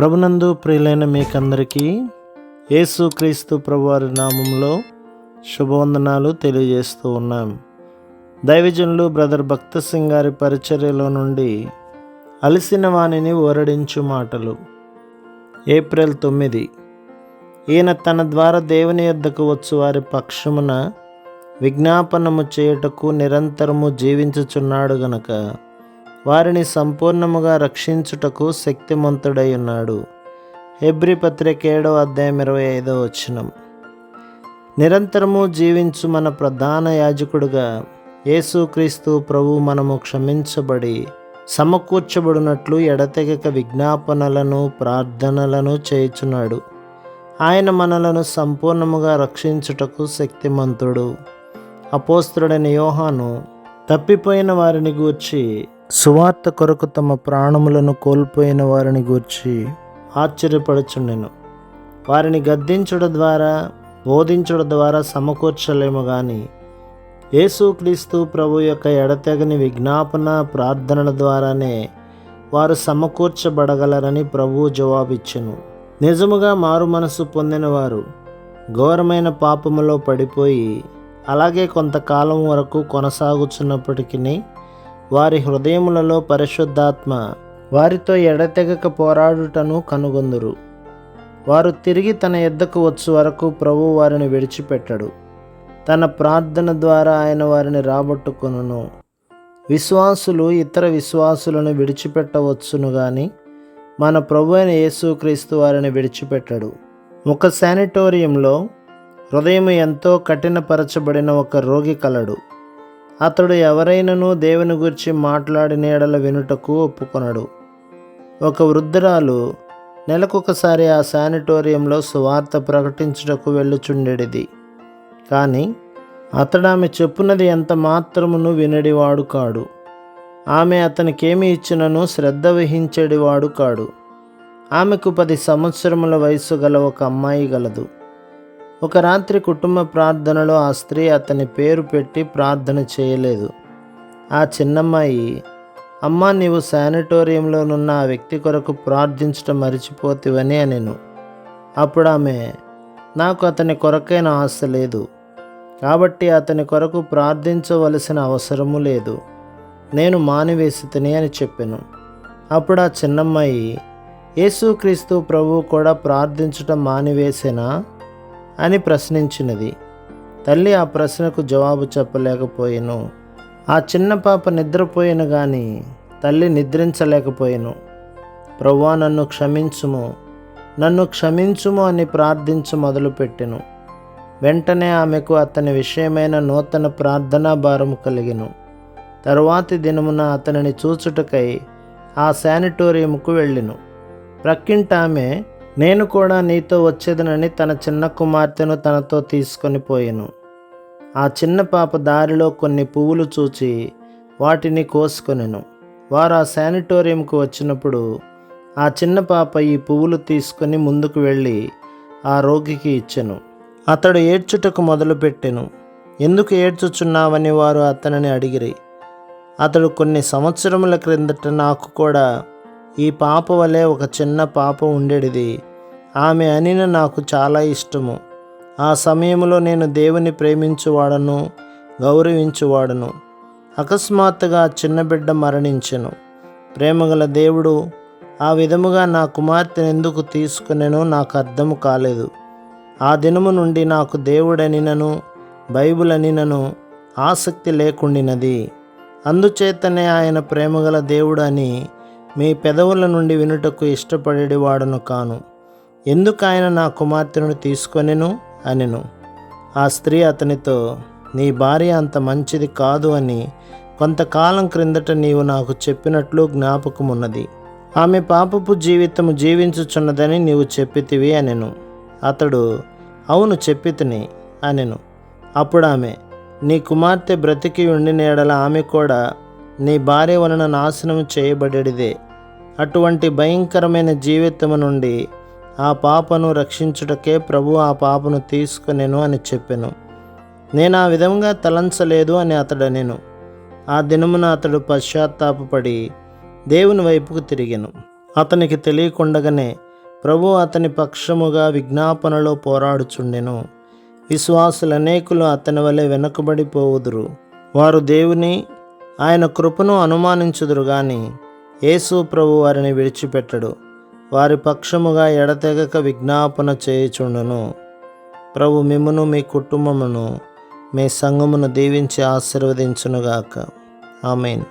ప్రభునందు ప్రియులైన మీకందరికీ యేసుక్రీస్తు ప్రభువారి నామంలో శుభవందనాలు తెలియజేస్తూ ఉన్నాం. దైవజనులు బ్రదర్ భక్త సింగ్ గారి పరిచర్యలో నుండి అలసిన వాణిని ఓరడించు మాటలు. ఏప్రిల్ తొమ్మిది. ఈయన తన ద్వారా దేవుని యొద్దకు వచ్చు వారి పక్షమున విజ్ఞాపనము చేయుటకు నిరంతరము జీవించుచున్నాడు గనక వారిని సంపూర్ణముగా రక్షించుటకు శక్తిమంతుడై ఉన్నాడు హెబ్రి పత్రిక ఏడవ అధ్యాయం ఇరవై ఐదవ వచనం. నిరంతరము జీవించు మన ప్రధాన యాజకుడుగా యేసుక్రీస్తు ప్రభు మనము క్షమించబడి సమకూర్చబడినట్లు ఎడతెగక విజ్ఞాపనలను ప్రార్థనలను చేయుచున్నాడు. ఆయన మనలను సంపూర్ణముగా రక్షించుటకు శక్తిమంతుడు. అపోస్తుడైన యోహాను తప్పిపోయిన వారిని గూర్చి సువార్త కొరకు తమ ప్రాణములను కోల్పోయిన వారిని గూర్చి ఆశ్చర్యపడుచుండెను వారిని గద్దించడం ద్వారా బోధించడం ద్వారా సమకూర్చలేము కానీ యేసుక్రీస్తు ప్రభు యొక్క ఎడతెగని విజ్ఞాపన ప్రార్థనల ద్వారానే వారు సమకూర్చబడగలరని ప్రభువు జవాబిచ్చెను. నిజముగా మారు మనసు పొందినవారు ఘోరమైన పాపములో పడిపోయి అలాగే కొంతకాలం వరకు కొనసాగుచున్నప్పటికీ వారి హృదయములలో పరిశుద్ధాత్మ వారితో ఎడతెగక పోరాడుటను కనుగొందురు. వారు తిరిగి తన ఎద్దకు వచ్చు వరకు ప్రభు వారిని విడిచిపెట్టడు. తన ప్రార్థన ద్వారా ఆయన వారిని రాబట్టుకొనును. విశ్వాసులు ఇతర విశ్వాసులను విడిచిపెట్టవచ్చును కానీ మన ప్రభు అయిన యేసుక్రీస్తు వారిని విడిచిపెట్టడు. ఒక శానిటోరియంలో హృదయం ఎంతో కఠినపరచబడిన ఒక రోగి కలడు. అతడు ఎవరైనను దేవుని గురించి మాట్లాడిన ఎడల వినుటకు ఒప్పుకొనడు. ఒక వృద్ధురాలు నెలకొకసారి ఆ శానిటోరియంలో సువార్త ప్రకటించుటకు వెళ్ళుచుండెడిది. కానీ అతడు ఆమె చెప్పున్నది ఎంత మాత్రమును వినడివాడు కాడు. ఆమె అతనికేమి ఇచ్చినను శ్రద్ధ వహించేడివాడు కాడు. ఆమెకు పది సంవత్సరముల వయసు గల ఒక అమ్మాయి గలదు. ఒక రాత్రి కుటుంబ ప్రార్థనలో ఆ స్త్రీ అతని పేరు పెట్టి ప్రార్థన చేయలేదు. ఆ చిన్నమ్మాయి అమ్మా నీవు శానిటోరియంలోనున్న ఆ వ్యక్తి కొరకు ప్రార్థించటం మరిచిపోతివని అనెను. అప్పుడు ఆమె నాకు అతని కొరకైన ఆశ లేదు. కాబట్టి అతని కొరకు ప్రార్థించవలసిన అవసరము లేదు. నేను మానివేసి తిని అని చెప్పాను. అప్పుడు ఆ చిన్నమ్మాయి యేసుక్రీస్తు ప్రభు కూడా ప్రార్థించటం మానివేసేనా? అని ప్రశ్నించినది. తల్లి ఆ ప్రశ్నకు జవాబు చెప్పలేకపోయాను. ఆ చిన్న పాప నిద్రపోయిన కానీ తల్లి నిద్రించలేకపోయాను. ప్రవ్వా నన్ను క్షమించుము. నన్ను క్షమించుము అని ప్రార్థించు మొదలుపెట్టెను. వెంటనే ఆమెకు అతని విషయమైన నూతన ప్రార్థనా భారము కలిగెను. తరువాతి దినమున అతనిని చూచుటకై ఆ శానిటోరియంకు వెళ్ళెను. ప్రక్కింట ఆమె నేను కూడా నీతో వచ్చేదనని తన చిన్న కుమార్తెను తనతో తీసుకొని పోయాను. ఆ చిన్న పాప దారిలో కొన్ని పువ్వులు చూచి వాటిని కోసుకొనెను. వారు ఆ శానిటోరియంకు వచ్చినప్పుడు ఆ చిన్న పాప ఈ పువ్వులు తీసుకొని ముందుకు వెళ్ళి ఆ రోగికి ఇచ్చెను. అతడు ఏడ్చుటకు మొదలుపెట్టెను. ఎందుకు ఏడ్చుచున్నావని వారు అతనిని అడిగిరి. అతడు కొన్ని సంవత్సరముల క్రిందట నాకు కూడా ఈ పాప వలె ఒక చిన్న పాప ఉండేది ఆమె అనిన నాకు చాలా ఇష్టము. ఆ సమయంలో నేను దేవుని ప్రేమించువాడను గౌరవించువాడను. అకస్మాత్తుగా చిన్న బిడ్డ మరణించెను. ప్రేమగల దేవుడు ఆ విధముగా నా కుమార్తెను ఎందుకు తీసుకునేనో నాకు అర్థము కాలేదు. ఆ దినము నుండి నాకు దేవుడనినను బైబిల్ అనినను ఆసక్తి లేకుండినది. అందుచేతనే ఆయన ప్రేమగల దేవుడు అని మీ పెదవుల నుండి వినుటకు ఇష్టపడేవాడను కాను. ఎందుకు ఆయన నా కుమార్తెను తీసుకొనెను అనెను? ఆ స్త్రీ అతనితో నీ భార్య అంత మంచిది కాదు అని కొంతకాలం క్రిందట నీవు నాకు చెప్పినట్లు జ్ఞాపకమున్నది. ఆమె పాపపు జీవితము జీవించుచున్నదని నీవు చెప్పితివి అనెను. అతడు అవును చెప్పితిని అనెను. అప్పుడు ఆమె నీ కుమార్తె బ్రతికి ఉండిన ఎడల ఆమె కూడా నీ భార్య వలన నాశనం చేయబడేదే అటువంటి భయంకరమైన జీవితము నుండి ఆ పాపను రక్షించుటకే ప్రభు ఆ పాపను తీసుకునేను అని చెప్పాను. నేను ఆ విధంగా తలంచలేదు అని అతడనేను. ఆ దినమున అతడు పశ్చాత్తాపడి దేవుని వైపుకు తిరిగాను. అతనికి తెలియకుండగానే ప్రభు అతని పక్షముగా విజ్ఞాపనలో పోరాడుచుండెను. విశ్వాసులు అనేకులు అతని వలె వెనుకబడిపోవుదురు. వారు దేవుని ఆయన కృపను అనుమానించుదురు గాని యేసు ప్రభు వారిని విడిచిపెట్టడు. వారి పక్షముగా ఎడతెగక విజ్ఞాపన చేయుచుండును. ప్రభు మిమ్మును మీ కుటుంబమును మీ సంఘమును దీవించి ఆశీర్వదించునుగాక. ఆమెన్.